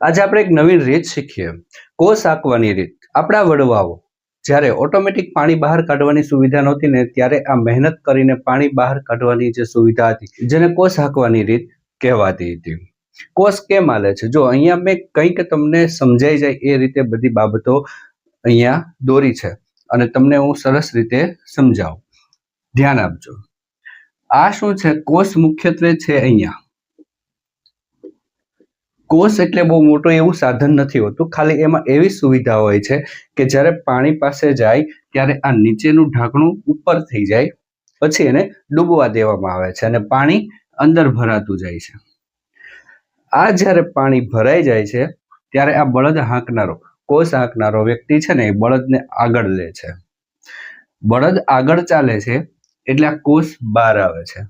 આજે આપણે એક નવીન રીત શીખીએ. કોષ આંકવાની રીત. આપણા વડવાઓ. જ્યારે ઓટોમેટિક પાણી બહાર કાઢવાની સુવિધા નહોતી ને ત્યારે આ મહેનત કરીને પાણી બહાર કાઢવાની જે સુવિધા હતી, જેને કોષ હાંકવાની રીત કહેવાતી હતી. કોષ કેમ હાલે છે? જો અહીંયા મેં કંઈક તમને સમજાઈ જાય એ રીતે બધી બાબતો અહીંયા દોરી છે અને તમને હું સરસ રીતે સમજાવું. ધ્યાન આપજો. આ શું છે? કોષ મુખ્યત્વે છે અહીંયા. કોષ એટલે બહુ મોટું એવું સાધન નથી હોતું. ખાલી એમાં એવી સુવિધા હોય છે કે જ્યારે પાણી પાસે જાય ત્યારે આ નીચેનું ઢાંકણું ઉપર થઈ જાય, પછી એને ડૂબવા દેવામાં આવે છે અને પાણી અંદર ભરાતું જાય છે. આ જ્યારે પાણી ભરાઈ જાય છે ત્યારે આ બળદ હાંકનારો, કોષ હાંકનારો વ્યક્તિ છે ને એ બળદને આગળ લે છે. બળદ આગળ ચાલે છે એટલે આ કોષ બહાર આવે છે.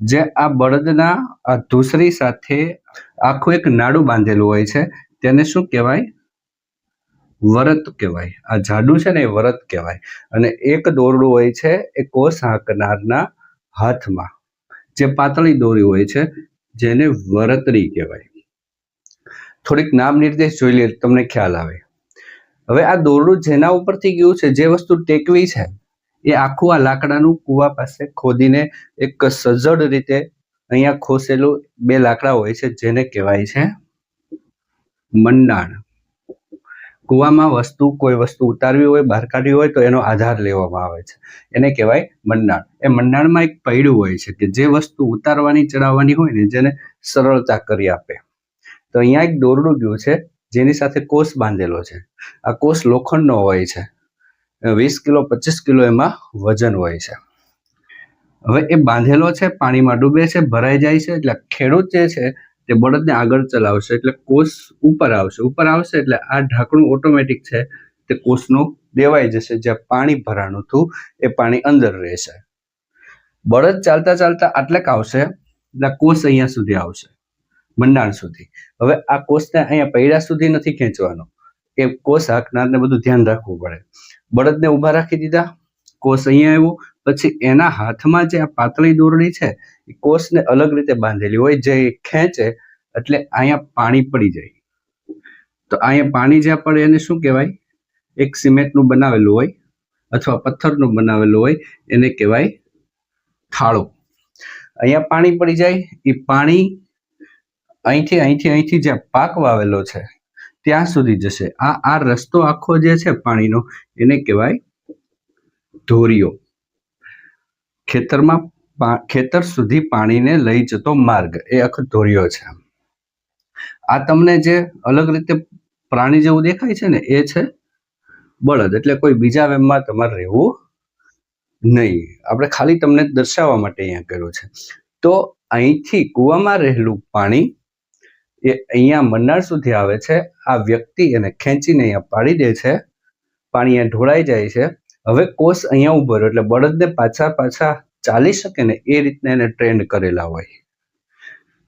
જે આ બળદના ધૂસરી સાથે આખું એક નાડું બાંધેલું હોય છે. તેને શું કહેવાય? વરત કહેવાય. આ જાડું છે ને એ વરત કહેવાય. અને એક દોરડું હોય છે, એ કોષ હાંકનારના હાથમાં. જે પાતળી દોરી હોય છે, જેને વરતરી કહેવાય. થોડીક નામ નિર્દેશ જોઈ લે, તમને ખ્યાલ આવે. હવે આ દોરડું જેના ઉપરથી ગયું છે, જે વસ્તુ ટેકવી છે એ આખું આ લાકડાનું કુવા પાસે ખોદીને એક સજ્જડ રીતે અહીંયા ખોસેલું બે લાકડા હોય છે, જેને કહેવાય છે મંડાણ. કુવામાં વસ્તુ, કોઈ વસ્તુ ઉતારવી હોય, બહાર કાઢવી હોય, તો એનો આધાર લેવામાં આવે છે. એને કહેવાય મંડાણ. એ મંડાણમાં એક પૈડું હોય છે કે જે વસ્તુ ઉતારવાની, ચડાવવાની હોય ને, જેને સરળતા કરી આપે. તો અહીંયા એક દોરડું ગયું છે, જેની સાથે કોષ બાંધેલો છે. આ કોષ લોખંડનો હોય છે. વીસ કિલો, પચીસ કિલો એમાં વજન હોય છે. હવે એ બાંધેલો છે, પાણીમાં ડૂબે છે, ભરાઈ જાય છે, એટલે ખેડૂત જે છે, તે બળદને આગળ ચલાવશે, એટલે કોષ ઉપર આવશે. ઉપર આવશે એટલે આ ઢાંકણું ઓટોમેટિક છે, તે કોષનું દેવાઈ જશે. જ્યાં પાણી ભરાણું હતું એ પાણી અંદર રહેશે. બળદ ચાલતા ચાલતા આટલેક આવશે? એટલે કોષ અહીંયા સુધી આવશે, મંડાણ સુધી. હવે આ કોષને અહીંયા પૈડા સુધી નથી ખેંચવાનો. એ કોષ હાંકનારને બધું ધ્યાન રાખવું પડે. બળદને ઊભા રાખી દીધા, કોષ અહીંયા આવ્યો, પછી એના હાથમાં જે આ પાતળી દોરડી છે, એ કોષને અલગ રીતે બાંધેલી હોય, જે ખેંચે એટલે અહીંયા પાણી પડી જાય. તો અહીંયા પાણી જ્યાં પડે એને શું કહેવાય? એક સિમેન્ટનું બનાવેલું હોય, અથવા પથ્થરનું બનાવેલું હોય, એને કહેવાય થાળો. અહીંયા પાણી પડી જાય, એ પાણી અહીંથી અહીંથી અહીંથી જ્યાં પાક વાવેલો છે ત્યાં સુધી જશે. આ આ રસ્તો આખો જે છે પાણીનો, એને કહેવાય ધોરીઓ. ખેતરમાં ખેતર સુધી પાણીને લઈ જતો માર્ગ. એ આખો ધોરીઓ છે આ તમને જે અલગ રીતે પ્રાણી જેવું દેખાય છે ને, એ છે બળદ. એટલે કોઈ બીજા વેમમાં તમારે રહેવું નહીં. આપણે ખાલી તમને દર્શાવવા માટે અહીંયા કર્યું છે. તો અહીંથી કૂવામાં રહેલું પાણી એ અહીંયા મન્નાર સુધી આવે છે. આ વ્યક્તિ એને ખેંચીને અહીંયા પાડી દે છે. પાણી અહીંયા ઢોળાઈ જાય છે. હવે કોષ અહીંયા ઊભો રહ્યો, એટલે બળદને પાછા પાછા ચાલી શકે ને એ રીતના એને ટ્રેન્ડ કરેલા હોય.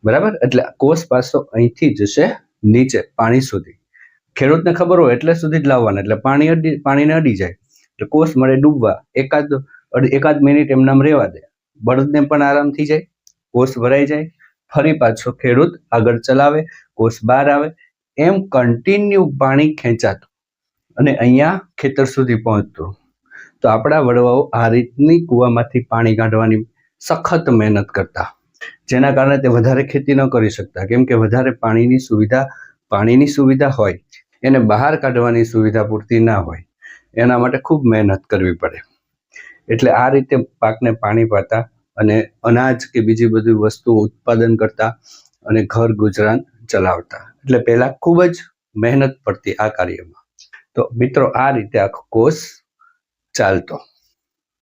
બરાબર? એટલે કોષ પાછો અહીંથી જશે નીચે, પાણી સુધી. ખેડૂતને ખબર હોય એટલે સુધી જ લાવવાના, એટલે પાણી અડી, પાણીને અડી જાય. એટલે કોષ મળે ડૂબવા, એકાદ એકાદ મિનિટ એમનામ રહેવા દે. બળદને પણ આરામ થઈ જાય, કોષ ભરાઈ જાય ફરી પાછો ખેડૂત આગળ ચલાવે, કોષ બહાર આવે, એમ કન્ટિન્યુ પાણી ખેંચાતું અને અહીંયા ખેતર સુધી પહોંચતું. તો આપણા વડવાઓ આ રીતની કૂવામાંથી પાણી કાઢવાની સખત મહેનત કરતા. જેના કારણે તે વધારે ખેતી ન કરી શકતા. કેમ કે વધારે પાણીની સુવિધા પાણીની સુવિધા હોય, એને બહાર કાઢવાની સુવિધા પૂરતી ના હોય. એના માટે ખૂબ મહેનત કરવી પડે. એટલે આ રીતે પાકને પાણી પાતા અને અનાજ કે બીજી બધી વસ્તુઓ ઉત્પાદન કરતા અને ઘર ગુજરાન ચલાવતા. એટલે પહેલા ખૂબ જ મહેનત પડતી આ કાર્યમાં. તો મિત્રો, આ રીતે આખો કોર્સ ચાલતો.